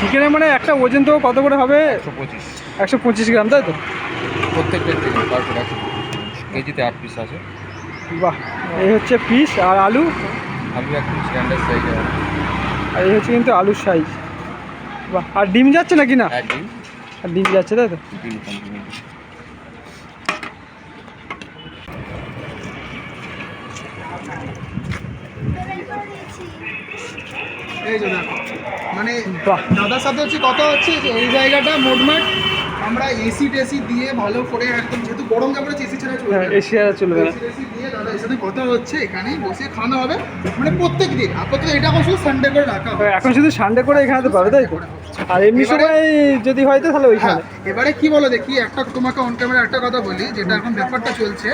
চিকেনে মানে একটা ওজন তো কত করে হবে? একশো পঁচিশ। একশো পঁচিশ গ্রাম তাই তো? প্রত্যেকটা চিকেন একশো কেজিতে আট পিস আছে। বাহ এই হচ্ছে পিস আর আলু? আলু একদম স্ট্যান্ডার্ড সাইজ আর এই হচ্ছে কিন্তু আলুর সাইজ বাহ আর ডিম যাচ্ছে নাকি না? ডিম। আর ডিম যাচ্ছে তাই তো? ডিম এই যে মানে দাদার সাথে হচ্ছে কথা হচ্ছে যে এই জায়গাটা মোটমাট আমরা এসি টেসি দিয়ে ভালো করে একদম যেহেতু গরম কাপড়ে এসি ছাড়া চলবে হ্যাঁ না। এশিয়া চলবে না। এসি দিয়ে দাদার সাথে কথা হচ্ছে এখানেই বসে খাওয়ানো হবে। মানে প্রত্যেক দিন আপাতত এটা শুধু সানডে করে রাখা হবে এখন শুধু সানডে করে এখানে তো পাবে তাই তো? আর এমনি এবারে- সময় যদি হয় তো তাহলে হ্যাঁ ওইখানে এবারে কি বলো দেখি একটা তোমাকে অন ক্যামেরা একটা কথা বলি যেটা এখন ব্যাপারটা চলছে।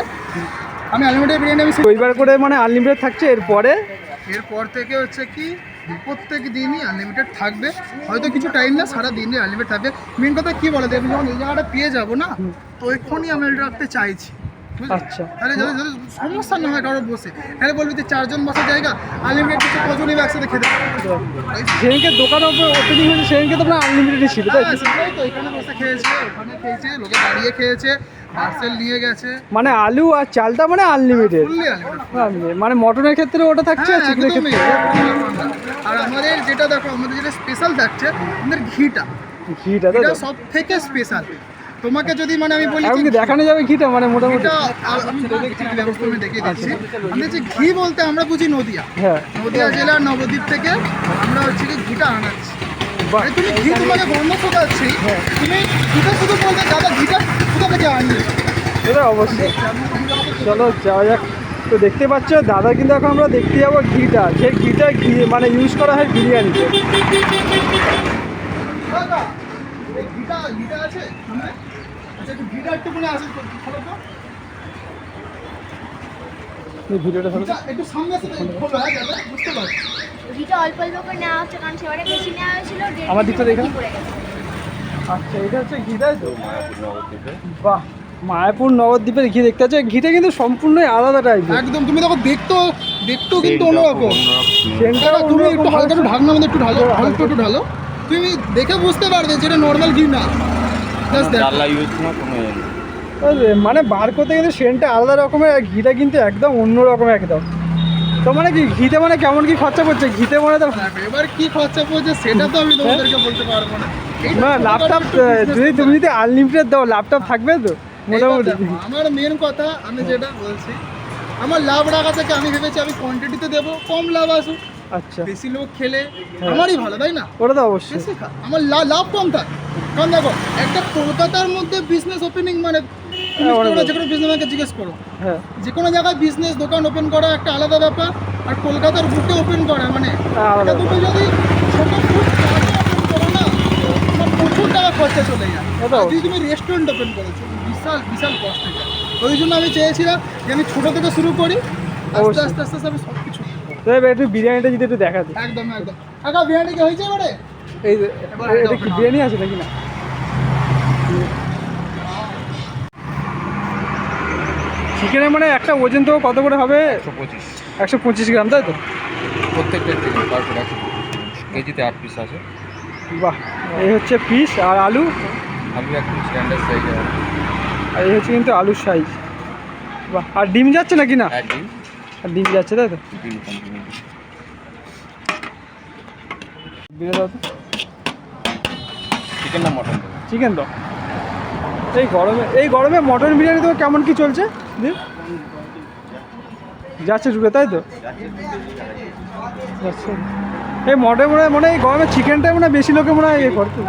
আমি আনলিমিটেড বিরিয়ানি আমি রবিবার করে মানে আনলিমিটেড থাকছে এরপরে? এরপর থেকে হচ্ছে কি প্রত্যেক দিনই আনলিমিটেড থাকবে। হয়তো কিছু টাইম না সারা দিনই আনলিমিটেড থাকবে। মেন কথা কি বলে দেখবি যখন এই জায়গাটা পেয়ে যাব না তো এক্ষুনি আমি রাখতে চাইছি? আচ্ছা। তাহলে সমস্যা না হয় কারও বসে। তাহলে বলবি যে চারজন বসার জায়গা আনলিমিটেড কিছু কজনই একসাথে খেতে পারবে। সেদিনকে দোকান ওপেনিং হয়েছে সেদিনকে তো আপনার আনলিমিটেডই ছিল তাই তো? হ্যাঁ, তো এখানে বসে খেয়েছে ওখানে খেয়েছে লোকে দাঁড়িয়ে খেয়েছে। পার্সেল নিয়ে গেছে। মানে আলু আর চালটা মানে আনলিমিটেড মানে মটনের ক্ষেত্রে ওটা থাকছে আর চিকেনের ক্ষেত্রে? আর আমাদের যেটা দেখো আমাদের যেটা স্পেশাল থাকছে আমাদের ঘিটা। ঘিটা এটা সব থেকে স্পেশাল তোমাকে যদি মানে আমি বলি দেখানো যাবে ঘিটা? মানে মোটামুটি। আমি দেখছি আমি দেখিয়ে দিচ্ছি। আমাদের যে ঘি বলতে আমরা বুঝি নদিয়া। হ্যাঁ। নদিয়া জেলার নবদ্বীপ থেকে আমরা হচ্ছে ঘিটা আনাচ্ছি। মানে তুমি ঘি তোমাকে গন্ধ শোকাচ্ছি তুমি ঘিটা শুধু বলতে দাদা ঘিটা কোথা থেকে আনিয়ে এটা অবশ্যই। চলো যাওয়া যাক। তো দেখতে পাচ্ছ দাদা কিন্তু এখন আমরা দেখতে যাব ঘিটা। যে ঘিটা ঘি মানে ইউজ করা হয় বিরিয়ানিতে। ঘিটা ঘিটা আছে আচ্ছা একটু ঘিটা একটু মনে আসে তো। ভিডিওটা একটু সামনে হ্যাঁ বুঝতে পারছি। ঘিটা অল্প অল্প করে নেওয়া হচ্ছে কারণ সেবারে বেশি নেওয়া হয়েছিল আমার দিকটা মতো দেখা। ঘি পড়ে গেছে। আচ্ছা এটা হচ্ছে ঘি তাই তো? বাহ মায়াপুর নবদ্বীপের ঘি দেখতে পাচ্ছ। ঘিটা কিন্তু সম্পূর্ণই আলাদা টাইপের একদম তুমি দেখো দেখতো দেখতো কিন্তু অন্যরকম। সেন্টটা দাদা, তুমি একটু হালকা একটু ঢাকনা মধ্যে একটু ঢালো হালকা একটু ঢালো। তুমি দেখে বুঝতে পারবে যেটা নর্মাল ঘি না। মানে বার করতে কিন্তু সেন্টটা আলাদা রকমের আর ঘিটা কিন্তু একদম অন্য রকম একদম। তো মানে কি ঘিতে মানে কেমন কি খরচা পড়ছে? ঘিতে মানে তো এবার কি খরচা পড়ছে সেটা তো আমি তোমাদেরকে বলতে পারব না। না ল্যাপটপ যদি তুমি যদি আনলিমিটেড দাও ল্যাপটপ থাকবে তো? মোটামুটি। আমার মেন কথা আমি যেটা বলছি আমার লাভ রাখা থেকে আমি ভেবেছি আমি কোয়ান্টিটিতে দেবো কম লাভ আসুক। আচ্ছা। বেশি লোক খেলে আমারই ভালো তাই না? ওটা তো অবশ্যই। আমার লাভ কম থাক কারণ দেখো একটা কলকাতার মধ্যে বিজনেস ওপেনিং মানে তুমি হ্যাঁ। যে কোনো বিজনেসম্যানকে জিজ্ঞেস করো। হ্যাঁ। যে কোনো জায়গায় বিজনেস দোকান ওপেন করা একটা আলাদা ব্যাপার আর কলকাতার বুকে ওপেন করা মানে হ্যাঁ, এটা দুটো যদি ছোট ফুড করো না প্রচুর টাকা খরচা চলে যায়। যদি তুমি রেস্টুরেন্ট ওপেন করেছ বিশাল বিশাল কষ্ট যায়। ওই জন্য আমি চেয়েছিলাম যে আমি ছোটো থেকে শুরু করি আস্তে আস্তে আস্তে আস্তে আমি সব কিছু একটু বিরিয়ানিটা যদি একটু দেখা একদম একদম। কাকা বিরিয়ানি কি হয়েছে এবারে? এই এটা এটা কি বিরিয়ানি আছে নাকি না? চিকেনের মানে একটা ওজন তো কত করে হবে? একশো পঁচিশ। একশো পঁচিশ গ্রাম তাই তো? প্রত্যেকটা চিকেন পারফেক্ট একশো কেজিতে আট পিস আছে। বাহ এই হচ্ছে পিস আর আলু? আলু একদম স্ট্যান্ডার্ড সাইজ আর এই হচ্ছে কিন্তু আলুর সাইজ বাহ আর ডিম যাচ্ছে নাকি না? একদিন আর ডিম যাচ্ছে তাই তো? ডিম দাও তো চিকেন না মটন চিকেন দাও এই গরমে এই গরমে মটন বিরিয়ানি তো কেমন কি চলছে? যাচ্ছে ঢুকে তাই তো? এই মটন মনে হয় মনে হয় এই গরমে চিকেনটাই মনে হয় বেশি লোকে মনে হয় ইয়ে করতো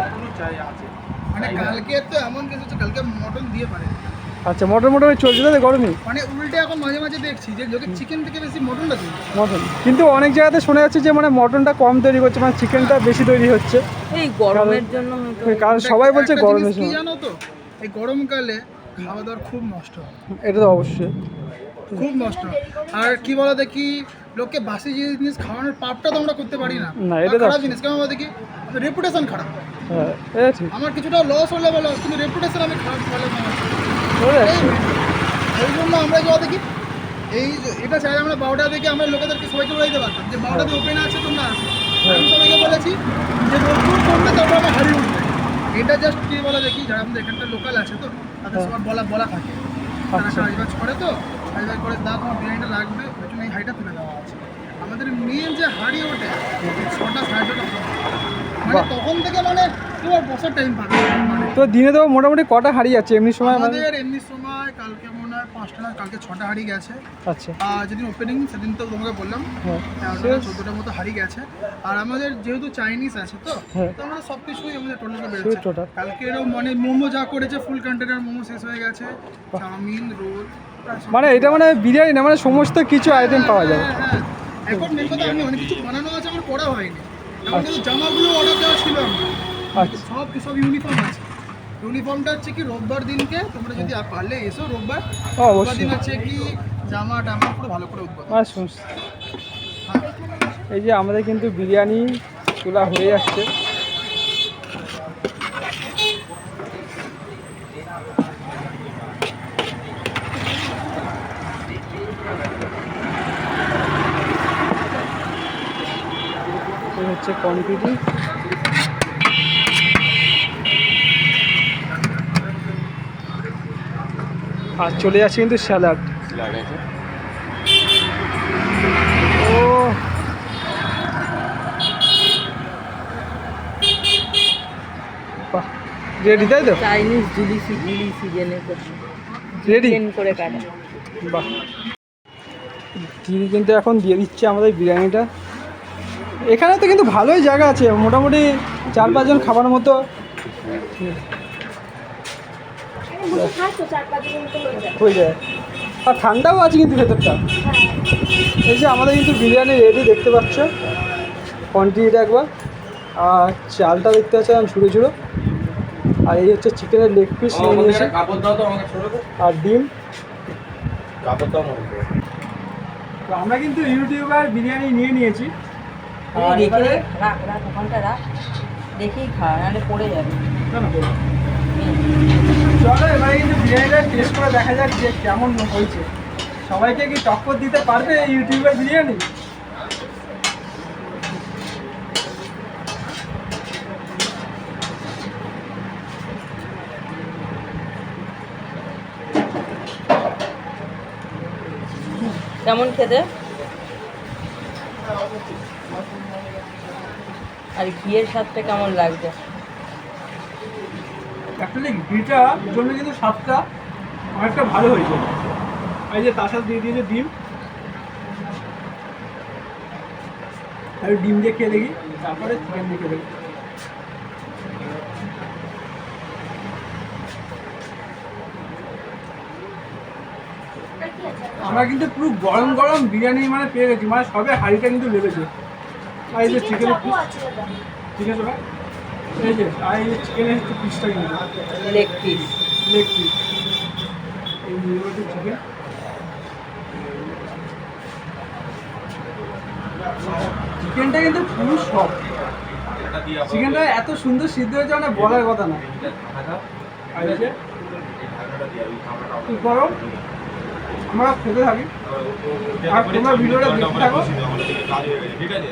মানে কালকে তো এমন কিছু হচ্ছে কালকে মটন দিয়ে পারে। আচ্ছা মটন মটন চলছে তাই তো গরমে? মানে উল্টে এখন মাঝে মাঝে দেখছি যে লোকে চিকেন থেকে বেশি মটনটা মটন। কিন্তু অনেক জায়গাতে শোনা যাচ্ছে যে মানে মটনটা কম তৈরি করছে মানে চিকেনটা বেশি তৈরি হচ্ছে। এই গরমের জন্য কারণ সবাই বলছে গরমের জিনিস সময় জানো তো? এই গরমকালে খাওয়া দাওয়ার খুব নষ্ট হয়। এটা তো অবশ্যই। খুব নষ্ট আর কি বলো দেখি লোককে বাসি জিনিস খাওয়ানোর পাপটা তো আমরা করতে পারি না। না, এটা খারাপ জিনিস। কেমন বলো দেখি রেপুটেশন খারাপ। হ্যাঁ আমার কিছুটা লস হলে বলো কিন্তু রেপুটেশন আমি খারাপ ফেলে এই জন্য আমরা যা দেখি এই এটা চাইলে আমরা বারোটা থেকে আমরা লোকেদেরকে সবাইকে বলে দিতে পারতাম যে বারোটাতে ওপেন আছে তোমরা আসো। আমি সবাইকে বলেছি যে করবে তারপর আমার হাড়ি উঠবে। এটা জাস্ট কি বলা দেখি যারা আমাদের এখানটা লোকাল আছে তো তাদের সবার বলা বলা থাকে। তারা সাজবাজ করে তো সাজবাজ করে দা তোমার বিরিয়ানিটা লাগবে ওই জন্য এই হাইটা তুলে দেওয়া আছে। আমাদের মেন যে হাড়ি ওঠে ছটা সাড়ে ছটা মানে তখন থেকে মানে তোমার বসার টাইম পাবে। তো দিনে তো মোটামুটি কটা হারিয়ে যাচ্ছে এমনি সময় মানে আমাদের এমনি সময় কালকে মনে পাঁচটা না কালকে ছটা হাড়ি গেছে। আচ্ছা। আর যেদিন ওপেনিং সেদিন তো তোমাকে বললাম। হ্যাঁ। চোদ্দোটার মতো হাড়ি গেছে। আর আমাদের যেহেতু চাইনিজ আছে তো হ্যাঁ। তো আমাদের সব কিছুই আমাদের টোটালটা বেড়েছে কালকে এরকম মানে মোমো যা করেছে ফুল কন্টেনার মোমো শেষ হয়ে গেছে। চাউমিন রোল মানে এটা মানে বিরিয়ানি না মানে সমস্ত কিছু আইটেম পাওয়া যায়। হ্যাঁ। এখন মেন কথা আমি অনেক কিছু বানানো আছে আমার করা হয়নি। এমন কিন্তু জামাগুলো অর্ডার দেওয়া ছিল আমার। আচ্ছা। সব সব ইউনিফর্ম আছে। ইউনিফর্মটা হচ্ছে কি রোববার দিনকে? তোমরা যদি আর পারলে এসো রোববার। রোববার দিন হচ্ছে কি জামা টামা পুরো ভালো করে শুন এই যে আমাদের কিন্তু বিরিয়ানি তোলা হয়ে যাচ্ছে। হচ্ছে কোয়ান্টিটি আর চলে যাচ্ছে কিন্তু স্যালাড। ও বাহ রেডি তাই তো? চাইনিজ জিলিসি জিলি সিজনে রেডি করে কাটা। বাহ। দিদি কিন্তু এখন দিয়ে দিচ্ছে আমাদের বিরিয়ানিটা। এখানে তো কিন্তু ভালোই জায়গা আছে মোটামুটি চার পাঁচজন খাবার মতো বসে থাকতো চার পাঁচ দিনের মতো হয়ে যায়। আর ঠান্ডাও আছে কিন্তু ভেতরটা। এই যে আমাদের কিন্তু বিরিয়ানি রেডি দেখতে পাচ্ছ। কোয়ান্টিটিটা একবার। আর চালটা দেখতে পাচ্ছ আমি ছুড়ো ছুড়ো আর এই হচ্ছে চিকেনের লেগ পিস নিয়ে নিয়েছি। আর ডিম। তো আমরা কিন্তু ইউটিউবার বিরিয়ানি নিয়ে নিয়েছি। আর দেখে রাখ রাখ ওখানটা রাখ। দেখেই খা নাহলে পড়ে যাবে। না, না, বলো। চলো, এবারে কিন্তু বিরিয়ানিটা টেস্ট করে দেখা যাক যে কেমন হয়েছে। সবাইকে কি টক্কর দিতে পারবে এই ইউটিউবের বিরিয়ানি? কেমন খেতে? আর ঘিয়ের স্বাদটা কেমন লাগছে? অ্যাকচুয়ালি ঘিটা জন্য কিন্তু স্বাদটা অনেকটা ভালো হয়েছে। এই যে তার সাথে দিয়ে দিয়েছে ডিম। আর ডিম দিয়ে খেয়ে দেখি তারপরে চিকেন দিয়ে খেয়ে দেখি। আমরা কিন্তু পুরো গরম গরম বিরিয়ানি মানে পেয়ে গেছি মানে সবে হাঁড়িটা কিন্তু লেগেছে আর এই যে চিকেন আছে ভাই? এই যে আর চিকেনের পিসটা কিন্তু লেগ পিস লেগ পিস এই নিউরোটি চিকেন চিকেনটা কিন্তু পুরো সব চিকেনটা এত সুন্দর সিদ্ধ হয়েছে মানে বলার কথা না। কি করো? আমরা খেতে থাকি। আর তোমরা ভিডিওটা দেখতে থাকো। ঠিক আছে